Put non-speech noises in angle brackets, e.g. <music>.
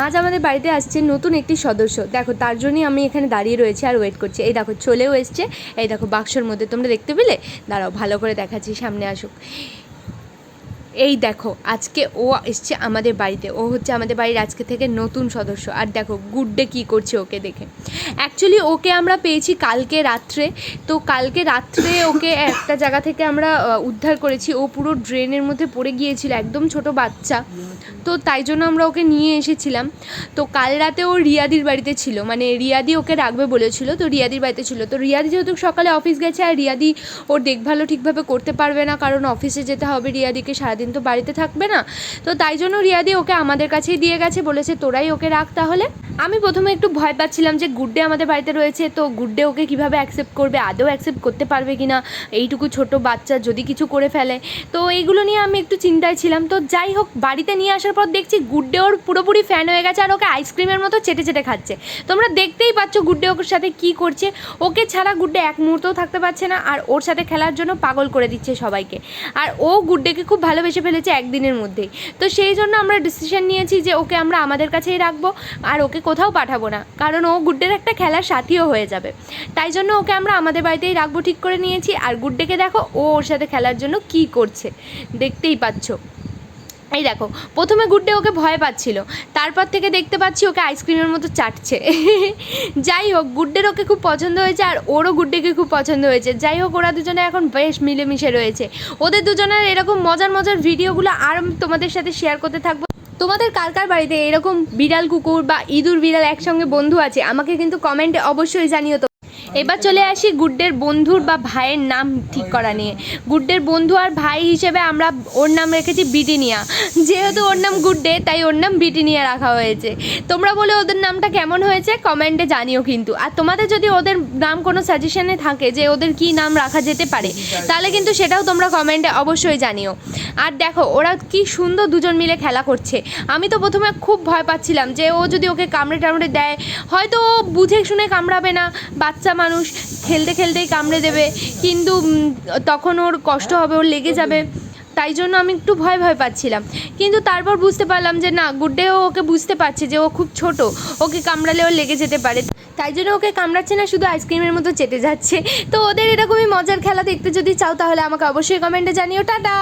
আজ আমাদের বাড়িতে আসছে নতুন একটি সদস্য। দেখো, তার জন্যই আমি এখানে দাঁড়িয়ে রয়েছি আর ওয়েট করছি। এই দেখো, চলেও এসছে। এই দেখো, বাক্সর মধ্যে তোমরা দেখতে পেলে? দাঁড়াও, ভালো করে দেখাচ্ছি, সামনে আসুক। এই দেখো, আজকে ও এসছে আমাদের বাড়িতে। ও হচ্ছে আমাদের বাড়ির আজকে থেকে নতুন সদস্য। আর দেখো গুড্ডে কী করছে ওকে দেখে। অ্যাকচুয়ালি ওকে আমরা পেয়েছি কালকে রাত্রে। তো কালকে রাত্রে ওকে একটা জায়গা থেকে আমরা উদ্ধার করেছি। ও পুরো ড্রেনের মধ্যে পড়ে গিয়েছিল, একদম ছোট বাচ্চা। তো তাই জন্য আমরা ওকে নিয়ে এসেছিলাম। তো কাল রাতে ও রিয়াদির বাড়িতে ছিল। মানে রিয়াদি ওকে রাখবে বলেছিল, তো রিয়াদির বাড়িতে ছিল। তো রিয়াদি যেহেতু সকালে অফিস গেছে, আর রিয়াদি ওর দেখভালও ঠিকভাবে করতে পারবে না, কারণ অফিসে যেতে হবে রিয়াদিকে সারাদিন। তো বাড়িতে থাকবে না। তো তাই জন্য রিয়াদি ওকে আমাদের কাছেই দিয়ে গেছে, বলেছে তোরাই ওকে রাখ তাহলে। আমি প্রথমে একটু ভয় পাচ্ছিলাম যে গুড্ডে আমাদের বাড়িতে রয়েছে, তো গুড্ডে ওকে কীভাবে অ্যাকসেপ্ট করবে, আদৌ অ্যাকসেপ্ট করতে পারবে কি না এইটুকু ছোট বাচ্চা যদি কিছু করে ফেলে। তো এইগুলো নিয়ে আমি একটু চিন্তায় ছিলাম। তো যাই হোক, বাড়িতে নিয়ে আসার পর দেখছি গুড্ডে ওর পুরোপুরি ফ্যান হয়ে গেছে আর ওকে আইসক্রিমের মতো চেটে চেটে খাচ্ছে। তোমরা দেখতেই পাচ্ছ গুড্ডে ওর সাথে কি করছে। ওকে ছাড়া গুড্ডে এক মুহূর্তও থাকতে পারছে না আর ওর সাথে খেলার জন্য পাগল করে দিচ্ছে সবাইকে। আর ও গুড্ডেকে খুব ভালোবেসে ফেলেছে একদিনের মধ্যেই। তো সেই জন্য আমরা ডিসিশন নিয়েছি যে ওকে আমরা আমাদের কাছেই রাখব আর ওকে কোথাও পাঠাবো না। কারণ ও গুড্ডের একটা খেলার সাথীও হয়ে যাবে। তাই জন্য ওকে আমরা আমাদের বাড়িতেই রাখব ঠিক করে নিয়েছি। আর গুড্ডেকে দেখো ও ওর সাথে খেলার জন্য কি করছে। দেখতেই পাচ্ছ। এই দেখো, প্রথমে গুড্ডে ওকে ভয় পাচ্ছিল, তারপর থেকে দেখতে পাচ্ছি ওকে আইসক্রিমের মতো চাটছে। <laughs> যাই হোক, গুড্ডের ওকে খুব পছন্দ হয়েছে আর ওরও গুড্ডেকে খুব পছন্দ হয়েছে। যাই হোক, ওরা দুজনে এখন বেশ মিলেমিশে রয়েছে। ওদের দুজনের এরকম মজার মজার ভিডিওগুলো আর তোমাদের সাথে শেয়ার করতে থাকব। তোমাদের কার কার বাড়িতে এরকম বিড়াল কুকুর বা ইঁদুর বিড়াল একসঙ্গে বন্ধু আছে? আমাকে কিন্তু কমেন্টে অবশ্যই জানিও এবার চলে আসি গুড্ডের বন্ধুর বা ভাইয়ের নাম ঠিক করা নিয়ে। গুড্ডের বন্ধু আর ভাই হিসেবে আমরা ওর নাম রেখেছি বিটিনিয়া। যেহেতু ওর নাম গুড্ডে, তাই ওর নাম বিটিনিয়া রাখা হয়েছে। তোমরা বলে ওদের নামটা কেমন হয়েছে কমেন্টে জানিও কিন্তু। আর তোমাদের যদি ওদের নাম কোনো সাজেশনে থাকে যে ওদের কি নাম রাখা যেতে পারে, তাহলে কিন্তু সেটাও তোমরা কমেন্টে অবশ্যই জানিও। আর দেখো, ওরা কি সুন্দর দুজন মিলে খেলা করছে। আমি তো প্রথমে খুব ভয় পাচ্ছিলাম যে ও যদি ওকে কামড়ে টামড়ে দেয়, হয়তো ও বুঝে শুনে কামড়াবে না, বাচ্চা মানুষ খেলতে খেলতেই কামড়ে দেবে। কিন্তু তখন ওর কষ্ট হবে, ওর লেগে যাবে। তাই জন্য আমি একটু ভয় ভয় পাচ্ছিলাম। কিন্তু তারপর বুঝতে পারলাম যে, না গুড্ডেও ওকে বুঝতে পারছে যে, ও খুব ছোট। ওকে কামড়ালে ও লেগে যেতে পারে। তাই জন্য ওকে কামড়াচ্ছে না, শুধু আইসক্রিমের মতো চেটে যাচ্ছে। তো ওদের এরকমই মজার খেলা দেখতে যদি চাও, তাহলে আমাকে অবশ্যই কমেন্টে জানিও। টাটা!